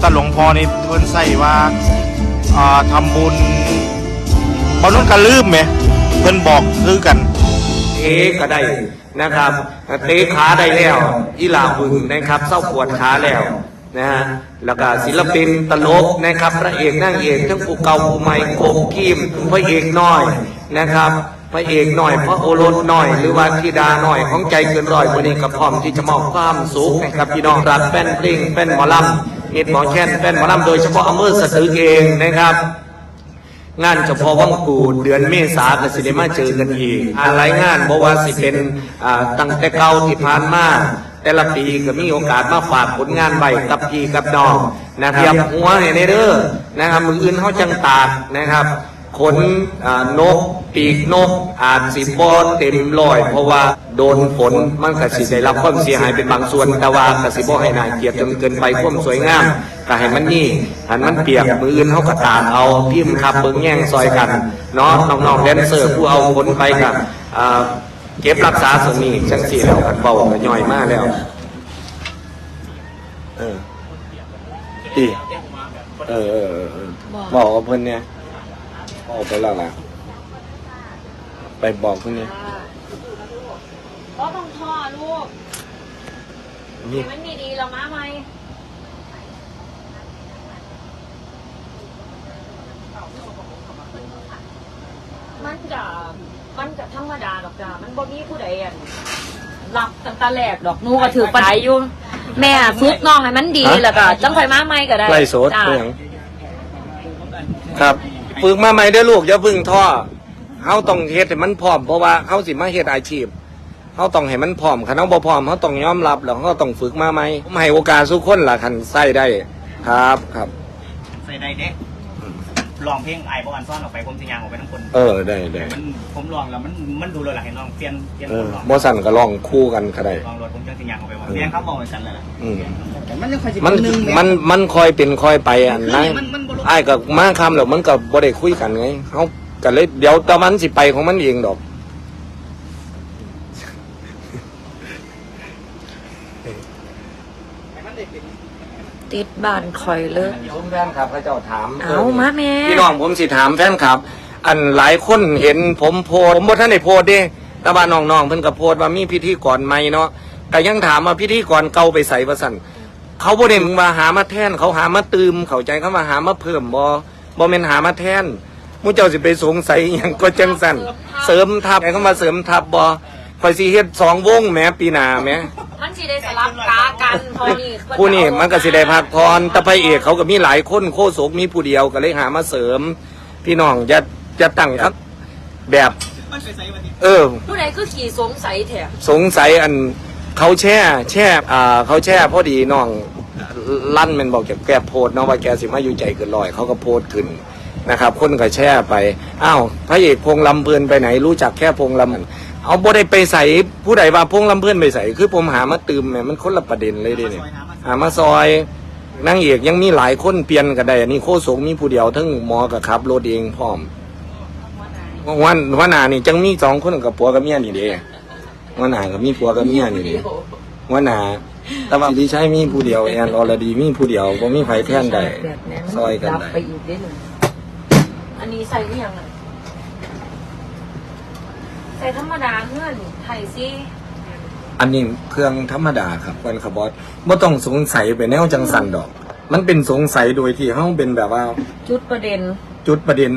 แต่หลวงพ่อนี่เพิ่นใส่ว่าอ่าทำบุญบอนุ่นก็ลืมไหมเพิ่นบอกคือกันเทก็ได้นะครับเตะขาได้แล้วอีลาบึงนะครับเศร้าปวดขาแล้วนะฮะแล้วก็ศิลปินตลกนะครับพระเอกนางเอกทั้งผู้เก่าผู้ใหม่โกกีมพระเอกน้อยนะครับพระเอกหน้อยพระโอรสน้อย หรือว่าธิดาหน้อยของใจเกินร้อยวันนี้ก็พร้อมที่จะมอบความสุขให้กับพี่น้องรักแฟนเพลงแฟนหมอลำ เอ็ดหมอแค้นแฟนหมอลำโดยเฉพาะอำเภอสตึกเองนะครับงานเฉพาะวังกูเดือนเมษาก็สิเดมาเจอกันอีกอะไรงานบอกว่าสิเป็นตั้งแต่เก่าที่ผ่านมาแต่ละปีก็มีโอกาสมาฝากผลงานใบกับพีกับดองนะครับหัวเนเด้อนะครับมืออื่นเขาจังตากนะครับ ขนนกปีกนกอาจสิบอเต็มร้อย เพราะว่าโดนฝนมันก็สิได้รับความเสียหายเป็นบางส่วนแต่ว่าก็สิบ่ให้น่าเกลียดจนเกินไปความสวยงามก็ให้มันนี่หันมันเปียกมืออื่นเขาก็ตากเอาพิมพ์ครับเบิ้งแย่งซอยกันเนาะน้องๆแดนเซอร์ผู้เอาผลไปกับเก็บรักษาส่วนนี้จังสี่แล้วกันเบาก็ย่อยมากแล้วเออดีเออเออบอกกับเพื่อนเนี่ย บอกไปแล้วล่ะไปบอกเพื่อนเนี่ยก็ต้องท่อลูกนี่มันมีดีแล้วมาไหมมันจะมันจะธรรมดาดอกจ้ามันบ่มีผู้ใดอะรับตั้งแต่แรกดอกหนูก็ถือปัญหาอยู่ แม่ฝึกน้องให้มันดีแล้วก็จังไฟมาใหม่ก็ได้ไล่โสดจ้าเพื่อนครับ ฝึกมาใหม่เด้อลูกอย่าพึ่งท่อเฮาต้องเฮ็ดให้มันพร้อมเพราะว่าเฮาสิมาเฮ็ดอาชีพเฮาต้องให้มันพร้อมคันเฮาบ่พร้อมเฮาต้องยอมรับแล้วเฮาต้องฝึกมาใหม่ผมให้โอกาสทุกคนล่ะคันใส่ได้ครับครับ ใส่ได้เด้ลองเพลงไอ้ประวันซ่อนออกไปผมสิยางออกไปทั้งคนเออได้ได้มันผมลองแล้วมันมันดูเลยล่ะเห็นลองเปลี่ยนเปลี่ยนเอคอนลองบ่สั่นก็ลองคู่กันก็ได้ลองรถผมจังสิยางออกไปว่าเรียนครับบอกเหมือนกันเลยล่ะอืมแต่มันยังค่อยสิมันเป็นหนึ่งแมันมันคอยเป็นคอยไปอันนั้นมันมันบ่รู้ ไอ้ายก็มาคำแล้วมันก็บ่ได้คุยกันไงเฮาก็เลยเดี๋ยวตะวันสิไปของมันเองดอกติดบ้านคอยเลยผมแฟนครับพระเจ้าถามเอามาแม่พี่น้องผมสิถามแฟนครับ อันหลายคนเห็นผมโพสต์ผมบ่ทันได้โพสต์เด้แต่ว่าน้องๆเพิ่นก็โพสต์ว่ามีพิธีกรใหม่เนาะแต่ยังถามว่าพิธีกรเก่าไปใส่ว่าซั่น เขาบ่ได้มาหามาแทน เขาหามาตืม เข้าใจเขามาหามาเพิ่มบ่บ่แม่นหามาแทนหมู่เจ้าสิไปสงสัยหยังก็จังซั่นเสริมทัพให้เขามาเสริมทัพบ่ข่อยสิเฮ็ดสองวงแหมปีหน้าแหมมันสิได้สลับกากันพอนี่ผู้นี่มันก็สิได้พักพรแต่พระเอกเขาก็มีหลายคนโคศกมีผู้เดียวก็เลยหามาเสริม พี่น้องจะจะตั้งครับ แบบเออ ผู้ใดคือขี่สงสัยแถม สงสัยอัน เขาแช่แช่อ่าเขาแช่พอดีน้องลั่นมันบอกแกแกโพดเนาะว่าแกสิมาอยู่ใจเกินลอย เขาก็โพดขึ้นนะครับ คนก็แช่ไปอ้าวพระเอกพงษ์ลำเพลินไปไหน รู้จักแค่พงษ์ลำเอาบ่ได้ไปใส่ผู้ใดว่าพงษ์ลำเพลินไปใส่คือผมหามาตืมเนี่ยมันคนละประเด็นเลยเดิเนี่ยหามาซอยนางเอกยังมีหลายคนเปลี่ยนกันได้อันนี้โคศกมีผู้เดียวทั้งหมอกับขับรถเองพร้อมวันวันหนานี่จังมีสองคนกับผัวกับเมียนี่เด้ ว่าหนาก็มีผัวกับเมียนี่ดิว่าหนาแต่ว่าที่ใช้มีผู้เดียวแอนอรดีมีผู้เดียวก็มีไผแท่นได้ซอยกันได้ไปอีกได้เลยอันนี้ใส่ที่ยังไงใส่ธรรมดาเงื่อนไทยซิอันนี้เครื่องธรรมดาครับวันคาร์บอสไม่ต้องสงสัยไปแนวจังสันดอก มันเป็นสงสัยโดยที่เขาเป็นแบบว่า จุดประเด็น จุดประเด็น